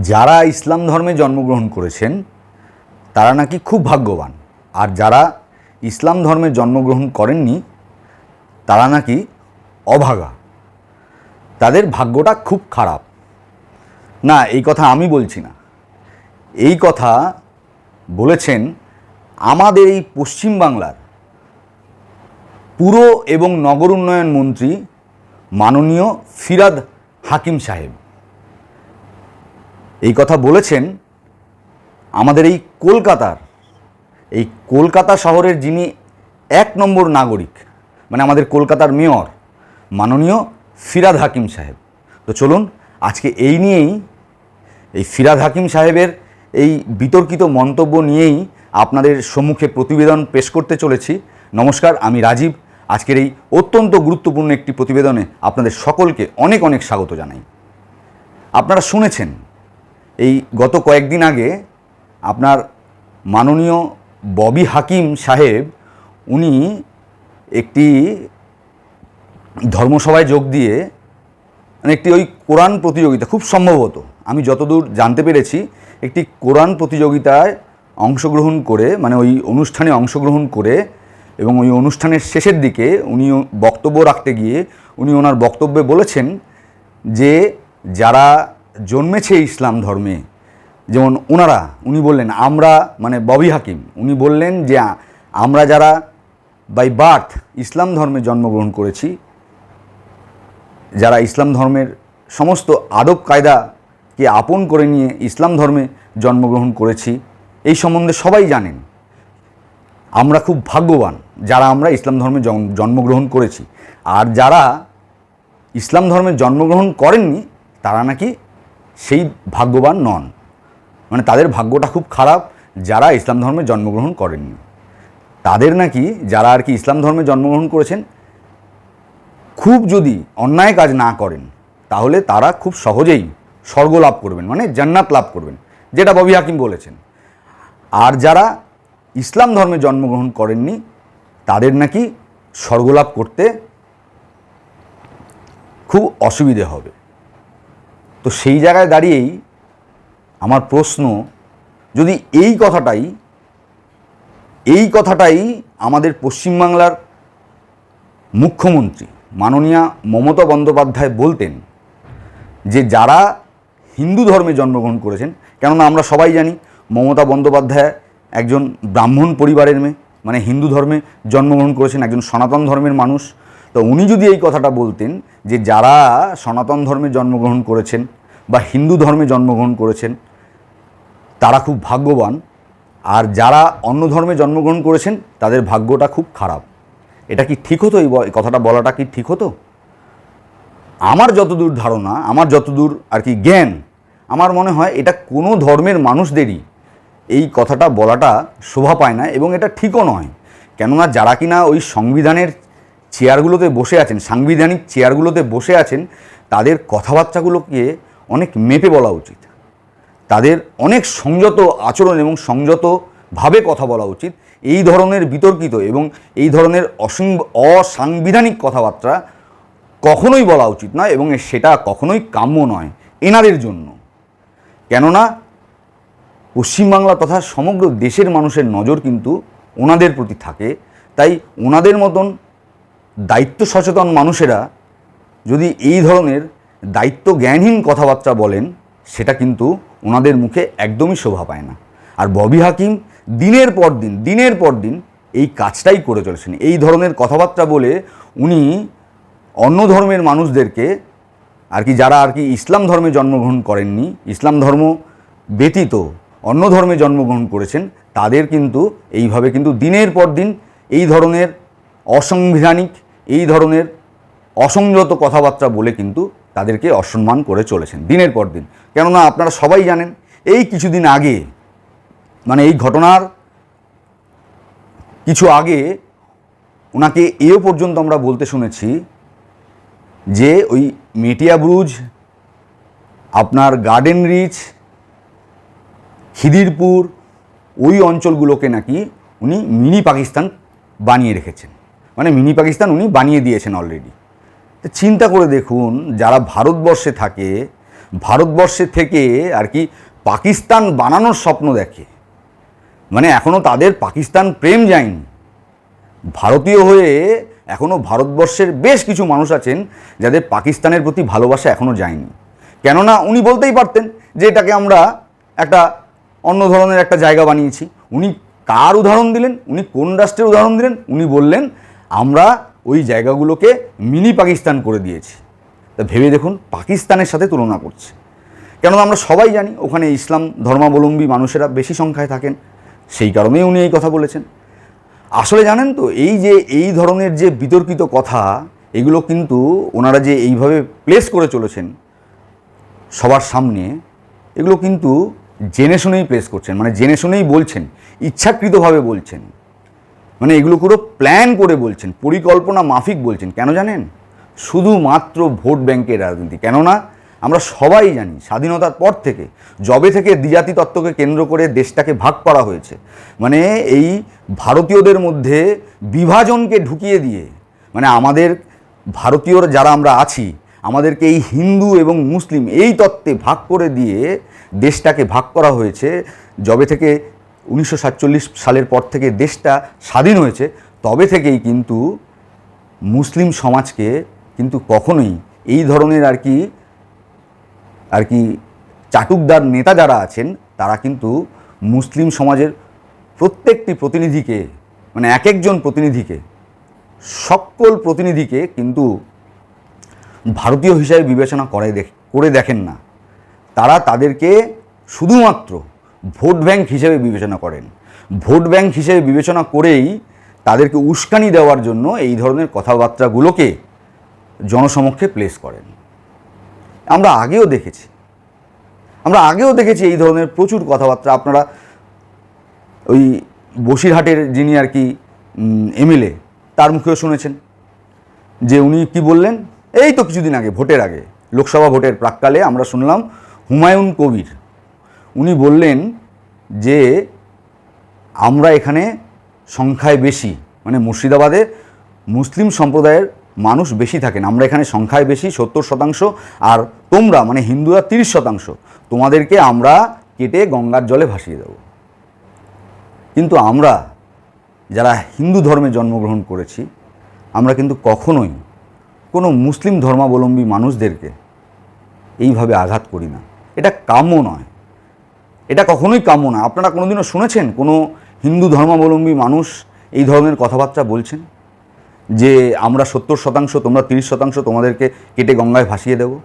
যারা ইসলাম ধর্মে জন্মগ্রহণ করেছেন, তারা নাকি খুব ভাগ্যবান। আর যারা ইসলাম ধর্মে জন্মগ্রহণ করেননি, তারা নাকি অভাগা। তাদের ভাগ্যটা খুব খারাপ। না, এই কথা আমি বলছি না। এই কথা বলেছেন আমাদের এই পশ্চিমবাংলার পুরো এবং নগর উন্নয়ন মন্ত্রী মাননীয় ফিরাদ হাকিম সাহেব। এই কথা বলেছেন আমাদের এই কলকাতার, এই কলকাতা শহরের যিনি এক নম্বর নাগরিক মানে আমাদের কলকাতার মেয়র, মাননীয় ফিরাদ হাকিম সাহেব। তো চলুন, আজকে এই নিয়েই, এই ফিরাদ হাকিম সাহেবের এই বিতর্কিত মন্তব্য নিয়েই আপনাদের সম্মুখে প্রতিবেদন পেশ করতে চলেছি। নমস্কার, আমি রাজীব। আজকের এই অত্যন্ত গুরুত্বপূর্ণ একটি প্রতিবেদনে আপনাদের সকলকে অনেক অনেক স্বাগত জানাই। আপনারা শুনেছেন এই গত কয়েকদিন আগে আপনার মাননীয় ববি হাকিম সাহেব, উনি একটি ধর্মসভায় যোগ দিয়ে মানে একটি ওই কোরআন প্রতিযোগিতা, খুব সম্ভবত আমি যতদূর জানতে পেরেছি, একটি কোরআন প্রতিযোগিতায় অংশগ্রহণ করে মানে ওই অনুষ্ঠানে অংশগ্রহণ করে এবং ওই অনুষ্ঠানের শেষের দিকে উনি বক্তব্য রাখতে গিয়ে, উনি ওনার বক্তব্যে বলেছেন যে, যারা জন্মেছে ইসলাম ধর্মে, যেমন ওনারা, উনি বললেন, আমরা মানে ববি হাকিম, উনি বললেন যে, আমরা যারা বাই বার্থ ইসলাম ধর্মে জন্মগ্রহণ করেছি, যারা ইসলাম ধর্মের সমস্ত আদব কায়দাকে আপন করে নিয়ে ইসলাম ধর্মে জন্মগ্রহণ করেছি, এই সম্বন্ধে সবাই জানেন। আমরা খুব ভাগ্যবান যারা আমরা ইসলাম ধর্মে জন্মগ্রহণ করেছি। আর যারা ইসলাম ধর্মে জন্মগ্রহণ করেননি, তারা নাকি সেই ভাগ্যবান নন। মানে তাদের ভাগ্যটা খুব খারাপ যারা ইসলাম ধর্মে জন্মগ্রহণ করেননি। তাদের নাকি যারা আর কি ইসলাম ধর্মে জন্মগ্রহণ করেছেন, খুব যদি অন্যায় কাজ না করেন, তাহলে তারা খুব সহজেই স্বর্গ লাভ করবেন মানে জান্নাত লাভ করবেন, যেটা ববি হাকিম বলেছেন। আর যারা ইসলাম ধর্মে জন্মগ্রহণ করেননি, তাদের নাকি স্বর্গলাভ করতে খুব অসুবিধে হবে। তো সেই জায়গায় দাঁড়িয়েই আমার প্রশ্ন, যদি এই কথাটাই এই কথাটাই আমাদের পশ্চিমবাংলার মুখ্যমন্ত্রী মাননীয়া মমতা বন্দ্যোপাধ্যায় বলতেন যে যারা হিন্দু ধর্মে জন্মগ্রহণ করেছেন, কেননা আমরা সবাই জানি মমতা বন্দ্যোপাধ্যায় একজন ব্রাহ্মণ পরিবারের মেয়ে মানে হিন্দু ধর্মে জন্মগ্রহণ করেছেন, একজন সনাতন ধর্মের মানুষ তো উনি যদি এই কথাটা বলতেন যে যারা সনাতন ধর্মে জন্মগ্রহণ করেছেন বা হিন্দু ধর্মে জন্মগ্রহণ করেছেন, তারা খুব ভাগ্যবান। আর যারা অন্য ধর্মে জন্মগ্রহণ করেছেন, তাদের ভাগ্যটা খুব খারাপ। এটা কি ঠিক হতো? এই কথাটা বলাটা কি ঠিক হতো? আমার যতদূর ধারণা, আমার যতদূর আর কি জ্ঞান, আমার মনে হয় এটা কোনো ধর্মের মানুষদেরই এই কথাটা বলাটা শোভা পায় না এবং এটা ঠিকও নয়। কেননা যারা কিনা ওই সংবিধানের চেয়ারগুলোতে বসে আছেন, সাংবিধানিক চেয়ারগুলোতে বসে আছেন, তাদের কথাবার্তাগুলোকে অনেক মেপে বলা উচিত। তাদের অনেক সংযত আচরণ এবং সংযতভাবে কথা বলা উচিত। এই ধরনের বিতর্কিত এবং এই ধরনের অসংব- অসাংবিধানিক কথাবার্তা কখনোই বলা উচিত নয় এবং সেটা কখনোই কাম্য নয় এনাদের জন্য। কেননা পশ্চিমবাংলা তথা সমগ্র দেশের মানুষের নজর কিন্তু ওনাদের প্রতি থাকে। তাই ওনাদের মতন দায়িত্ব সচেতন মানুষেরা যদি এই ধরনের দায়িত্ব জ্ঞানহীন কথাবার্তা বলেন, সেটা কিন্তু ওনাদের মুখে একদমই শোভা পায় না। আর ববি হাকিম দিনের পর দিন, দিনের পর দিন এই কাজটাই করে চলেছেন। এই ধরনের কথাবার্তা বলে উনি অন্য ধর্মের মানুষদেরকে, আর কি যারা আর কি ইসলাম ধর্মে জন্মগ্রহণ করেননি, ইসলাম ধর্ম ব্যতীত অন্য ধর্মে জন্মগ্রহণ করেছেন, তাদের কিন্তু এইভাবে কিন্তু দিনের পর দিন এই ধরনের অসাংবিধানিক এই ধরনের অসংযত কথাবার্তা বলে কিন্তু তাদেরকে অসম্মান করে চলেছেন দিনের পর দিন। কেননা আপনারা সবাই জানেন, এই কিছুদিন আগে মানে এই ঘটনার কিছু আগে ওনাকে এও পর্যন্ত আমরা বলতে শুনেছি যে ওই মেটিয়া ব্রুজ, আপনার গার্ডেন রিচ, খিদিরপুর, ওই অঞ্চলগুলোকে নাকি উনি মিনি পাকিস্তান বানিয়ে রেখেছেন। মানে মিনি পাকিস্তান উনি বানিয়ে দিয়েছেন অলরেডি তো চিন্তা করে দেখুন, যারা ভারতবর্ষে থাকে, ভারতবর্ষে থেকে আর কি পাকিস্তান বানানোর স্বপ্ন দেখে মানে এখনও তাদের পাকিস্তান প্রেম যায়নি। ভারতীয় হয়ে এখনও ভারতবর্ষের বেশ কিছু মানুষ আছেন যাদের পাকিস্তানের প্রতি ভালোবাসা এখনও যায়নি। কেননা উনি বলতেই পারতেন যে এটাকে আমরা একটা অন্য ধরনের একটা জায়গা বানিয়েছি। উনি কার উদাহরণ দিলেন? উনি কোন রাষ্ট্রের উদাহরণ দিলেন? উনি বললেন আমরা ওই জায়গাগুলোকে মিনি পাকিস্তান করে দিয়েছি। তা ভেবে দেখুন, পাকিস্তানের সাথে তুলনা করছে। কেননা আমরা সবাই জানি, ওখানে ইসলাম ধর্মাবলম্বী মানুষেরা বেশি সংখ্যায় থাকেন। সেই কারণেই উনি এই কথা বলেছেন। আসলে জানেন তো, এই যে, এই ধরনের যে বিতর্কিত কথা, এগুলো কিন্তু ওনারা যে এইভাবে প্লেস করে চলেছেন সবার সামনে, এগুলো কিন্তু জেনে শুনেই প্লেস করছেন। মানে জেনে শুনেই বলছেন, ইচ্ছাকৃতভাবে বলছেন। মানে এগুলো পুরো প্ল্যান করে বলছেন, পরিকল্পনা মাফিক বলছেন। কেন জানেন? শুধুমাত্র ভোট ব্যাংকের রাজনীতি। কেননা, আমরা সবাই জানি, স্বাধীনতার পর থেকে জবে থেকে দ্বিজাতি তত্ত্বকে কেন্দ্র করে দেশটাকে ভাগ করা হয়েছে। মানে এই ভারতীয়দের মধ্যে বিভাজনকে ঢুকিয়ে দিয়ে মানে আমাদের ভারতীয় যারা আমরা আছি, আমাদেরকে এই হিন্দু এবং মুসলিম এই তত্ত্বে ভাগ করে দিয়ে দেশটাকে ভাগ করা হয়েছে। যবে থেকে উনিশশো সাতচল্লিশ সালের পর থেকে দেশটা স্বাধীন হয়েছে, তবে থেকেই কিন্তু মুসলিম সমাজকে কিন্তু কখনোই এই ধরনের আর কি আর কি চাটুকদার নেতা যারা আছেন, তারা কিন্তু মুসলিম সমাজের প্রত্যেকটি প্রতিনিধিকে মানে এক একজন প্রতিনিধিকে, সকল প্রতিনিধিকে কিন্তু ভারতীয় হিসাবে বিবেচনা করে দেখ, করে দেখেন না। তারা তাদেরকে শুধুমাত্র ভোট ব্যাংক হিসেবে বিবেচনা করেন। ভোট ব্যাংক হিসেবে বিবেচনা করেই তাদেরকে উস্কানি দেওয়ার জন্য এই ধরনের কথাবার্তাগুলোকে জনসমক্ষে প্লেস করেন। আমরা আগেও দেখেছি। আমরা আগেও দেখেছি এই ধরনের প্রচুর কথাবার্তা। আপনারা ওই বসিরহাটের যিনি আর কি এমএলএ তার মুখেও শুনেছেন যে উনি কি বললেন? এই তো কিছুদিন আগে, ভোটের আগে, লোকসভা ভোটের প্রাককালে আমরা শুনলাম হুমায়ুন কবির উনি বললেন যে আমরা এখানে সংখ্যায় বেশি মানে মুর্শিদাবাদে মুসলিম সম্প্রদায়ের মানুষ বেশি থাকেন। আমরা এখানে সংখ্যায় বেশি, সত্তর শতাংশ, আর তোমরা মানে হিন্দুরা তিরিশ শতাংশ। তোমাদেরকে আমরা কেটে গঙ্গার জলে ভাসিয়ে দেব। কিন্তু আমরা যারা হিন্দু ধর্মে জন্মগ্রহণ করেছি, আমরা কিন্তু কখনোই কোনো মুসলিম ধর্মাবলম্বী মানুষদেরকে এইভাবে আঘাত করি না। এটা কাম্য নয়। এটা কখনোই কাম্য না। আপনারা কোনোদিনও শুনেছেন? কোনো হিন্দু ধর্মাবলম্বী মানুষ এই ধরনের কথাবার্তা বলছেন? যে আমরা সত্তর শতাংশ, তোমরা তিরিশ শতাংশ তোমাদেরকে কেটে গঙ্গায় ভাসিয়ে দেব?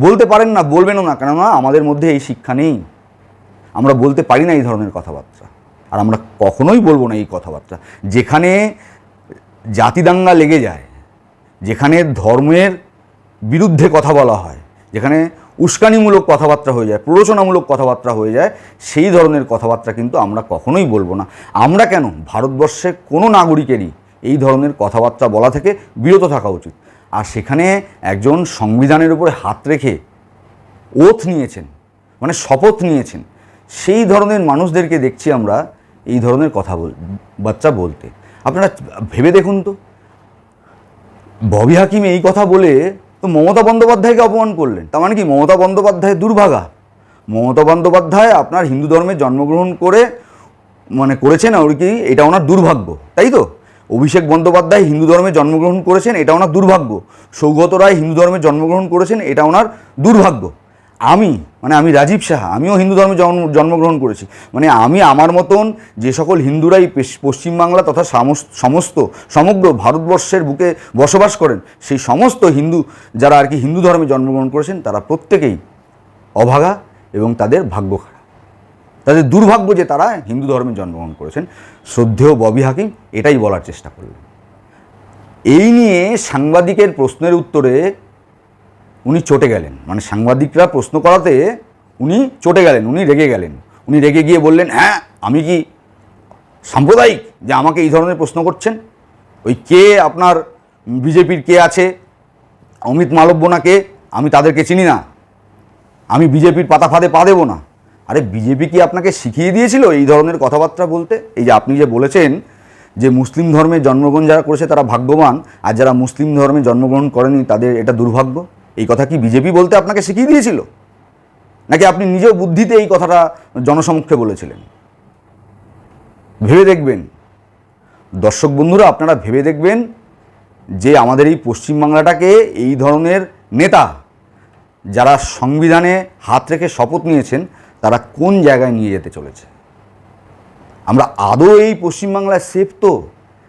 বলতে পারেন না, বলবেনও না, কেননা আমাদের মধ্যে এই শিক্ষা নেই। আমরা বলতে পারি না এই ধরনের কথাবার্তা। আর আমরা কখনোই বলব না এই কথাবার্তা। যেখানে জাতিদাঙ্গা লেগে যায়, যেখানে ধর্মের বিরুদ্ধে কথা বলা হয়, যেখানে উস্কানিমূলক কথাবার্তা হয়ে যায়, প্ররোচনামূলক কথাবার্তা হয়ে যায়, সেই ধরনের কথাবার্তা কিন্তু আমরা কখনোই বলব না। আমরা কেন? ভারতবর্ষে কোনো নাগরিকেরই এই ধরনের কথাবার্তা বলা থেকে বিরত থাকা উচিত। আর সেখানে একজন সংবিধানের উপরে হাত রেখে ওথ নিয়েছেন মানে শপথ নিয়েছেন, সেই ধরনের মানুষদেরকে দেখছি আমরা এই ধরনের কথা বল, বাচ্চা বলতে। আপনারা ভেবে দেখুন তো। ববি হাকিম এই কথা বলে তো মমতা বন্দ্যোপাধ্যায়কে অপমান করলেন। তার মানে কি? মমতা বন্দ্যোপাধ্যায় দুর্ভাগা। মমতা বন্দ্যোপাধ্যায় আপনার হিন্দু ধর্মে জন্মগ্রহণ করে মানে করেছেন আর কি, এটা ওনার দুর্ভাগ্য। তাই তো? অভিষেক বন্দ্যোপাধ্যায় হিন্দু ধর্মে জন্মগ্রহণ করেছেন, এটা ওনার দুর্ভাগ্য। সৌগত রায় হিন্দু ধর্মে জন্মগ্রহণ করেছেন, এটা ওনার দুর্ভাগ্য। আমি মানে আমি রাজীব সাহা, আমিও হিন্দু ধর্মে জন্ম, জন্মগ্রহণ করেছি। মানে আমি আমার মতন যে সকল হিন্দুরাই পশ্চিমবাংলা তথা সমস্ত, সমগ্র ভারতবর্ষের বুকে বসবাস করেন, সেই সমস্ত হিন্দু যারা আর কি হিন্দু ধর্মে জন্মগ্রহণ করেছেন, তারা প্রত্যেকেই অভাগা এবং তাদের ভাগ্য খারাপ। তাদের দুর্ভাগ্য যে তারা হিন্দু ধর্মে জন্মগ্রহণ করেছেন, শ্রদ্ধেয় ববি হাকিম এটাই বলার চেষ্টা করলেন। এই নিয়ে সাংবাদিকের প্রশ্নের উত্তরে উনি চটে গেলেন। মানে সাংবাদিকরা প্রশ্ন করাতে উনি চটে গেলেন, উনি রেগে গেলেন। উনি রেগে গিয়ে বললেন হ্যাঁ আমি কি সাম্প্রদায়িক যে আমাকে এই ধরনের প্রশ্ন করছেন? ওই কে আপনার বিজেপির কে আছে? অমিত মালব্য না কে? আমি তাদেরকে চিনি না। আমি বিজেপির পাতা ফাঁদে পা দেবো না। আরে, বিজেপি কি আপনাকে শিখিয়ে দিয়েছিল এই ধরনের কথাবার্তা বলতে? এই যে আপনি যে বলেছেন যে মুসলিম ধর্মে জন্মগ্রহণ যারা করেছে তারা ভাগ্যবান, আর যারা মুসলিম ধর্মে জন্মগ্রহণ করেনি তাদের এটা দুর্ভাগ্য? এই কথা কি বিজেপি বলতে আপনাকে শিখিয়ে দিয়েছিল? নাকি আপনি নিজেও বুদ্ধিতে এই কথাটা জনসমক্ষে বলেছিলেন? ভেবে দেখবেন। দর্শক বন্ধুরা, আপনারা ভেবে দেখবেন যে আমাদের এই পশ্চিমবাংলাটাকে এই ধরনের নেতা যারা সংবিধানে হাত রেখে শপথ নিয়েছেন, তারা কোন জায়গায় নিয়ে যেতে চলেছে? আমরা আদৌ এই পশ্চিমবাংলায় সেফ তো?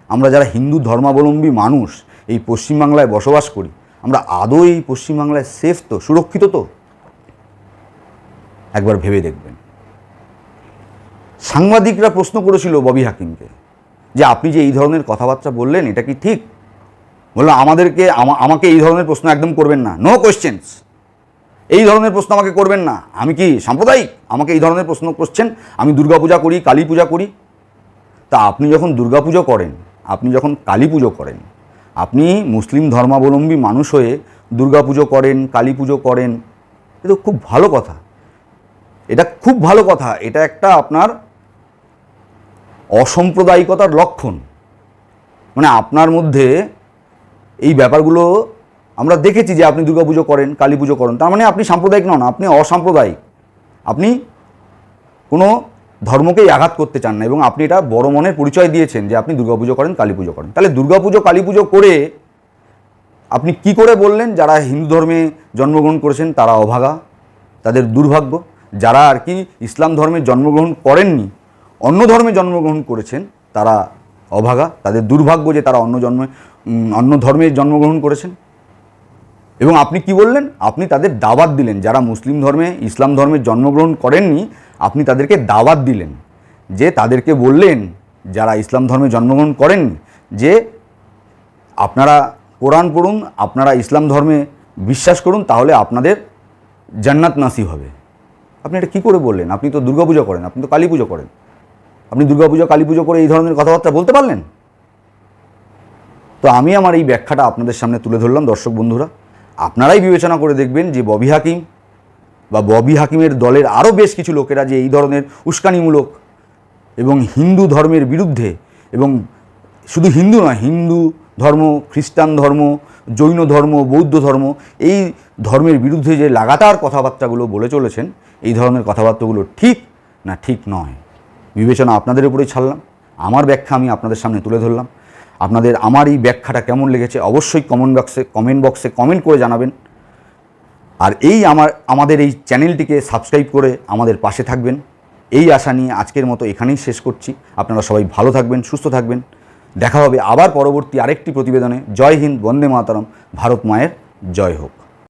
আমরা যারা হিন্দু ধর্মাবলম্বী মানুষ, এই পশ্চিমবাংলায় বসবাস করি আমরা আদৌ এই পশ্চিমবাংলায় সেফ তো, সুরক্ষিত তো? একবার ভেবে দেখবেন। সাংবাদিকরা প্রশ্ন করেছিল ববি হাকিমকে যে আপনি যে এই ধরনের কথাবার্তা বললেন, এটা কি ঠিক? বললাম আমাদেরকে আমাকে এই ধরনের প্রশ্ন একদম করবেন না। নো কোয়েশ্চেন্স এই ধরনের প্রশ্ন আমাকে করবেন না। আমি কি সাম্প্রদায়িক? আমাকে এই ধরনের প্রশ্ন করছেন? আমি দুর্গাপূজা করি কালী পূজা করি? তা আপনি যখন দুর্গাপুজো করেন, আপনি যখন কালী পুজো করেন আপনি মুসলিম ধর্মাবলম্বী মানুষ হয়ে দুর্গাপুজো করেন কালী পুজো করেন, এ তো খুব ভালো কথা। এটা খুব ভালো কথা। এটা একটা আপনার অসাম্প্রদায়িকতার লক্ষণ। মানে আপনার মধ্যে এই ব্যাপারগুলো আমরা দেখেছি যে আপনি দুর্গাপুজো করেন কালী পুজো করেন। তার মানে আপনি সাম্প্রদায়িক নন, আপনি অসাম্প্রদায়িক। আপনি কোনো ধর্মকেই আঘাত করতে চান না এবং আপনি এটা বড় মনের পরিচয় দিয়েছেন যে আপনি দুর্গাপুজো করেন, কালী পুজো করেন। তাহলে দুর্গাপুজো কালী পুজো করে আপনি কি করে বললেন যারা হিন্দু ধর্মে জন্মগ্রহণ করেছেন তারা অভাগা, তাদের দুর্ভাগ্য? যারা আর কি ইসলাম ধর্মে জন্মগ্রহণ করেননি, অন্য ধর্মে জন্মগ্রহণ করেছেন তারা অভাগা, তাদের দুর্ভাগ্য যে তারা অন্য জন্মে অন্য ধর্মে জন্মগ্রহণ করেছেন। এবং আপনি কি বললেন? আপনি তাদের দাওয়াত দিলেন। যারা মুসলিম ধর্মে, ইসলাম ধর্মে জন্মগ্রহণ করেননি আপনি তাদেরকে দাওয়াত দিলেন, যে তাদেরকে বললেন, যারা ইসলাম ধর্মে জন্মগ্রহণ করেন, যে আপনারা কোরআন পড়ুন, আপনারা ইসলাম ধর্মে বিশ্বাস করুন, তাহলে আপনাদের জান্নাত নাসি হবে। আপনি এটা কী করে বললেন? আপনি তো দুর্গাপুজো করেন, আপনি তো কালী পুজো করেন। আপনি দুর্গাপুজো কালী পুজো করে এই ধরনের কথাবার্তা বলতে পারলেন? তো আমি আমার এই ব্যাখ্যাটা আপনাদের সামনে তুলে ধরলাম, দর্শক বন্ধুরা। আপনারাই বিবেচনা করে দেখবেন যে ববি হাকিম বা ববি হাকিমের দলের আরও বেশ কিছু লোকেরা যে এই ধরনের উস্কানিমূলক এবং হিন্দু ধর্মের বিরুদ্ধে এবং শুধু হিন্দু নয়, হিন্দু ধর্ম, খ্রিস্টান ধর্ম, জৈন ধর্ম, বৌদ্ধ ধর্ম, এই ধর্মের বিরুদ্ধে যে লাগাতার কথাবার্তাগুলো বলে চলেছেন, এই ধরনের কথাবার্তাগুলো ঠিক না ঠিক নয়? বিবেচনা আপনাদের উপরেই ছাড়লাম। আমার ব্যাখ্যা আমি আপনাদের সামনে তুলে ধরলাম। আপনাদের আমার এই ব্যাখ্যাটা কেমন লেগেছে অবশ্যই কমেন্ট বক্সে কমেন্ট বক্সে কমেন্ট করে জানাবেন। আর এই আমার, আমাদের এই চ্যানেলটিকে সাবস্ক্রাইব করে আমাদের পাশে থাকবেন। এই আশা নিয়ে আজকের মতো এখানেই শেষ করছি। আপনারা সবাই ভালো থাকবেন, সুস্থ থাকবেন। দেখা হবে আবার পরবর্তী আরেকটি প্রতিবেদনে। জয় হিন্দ, বন্দে মাতারম। ভারত মায়ের জয় হোক।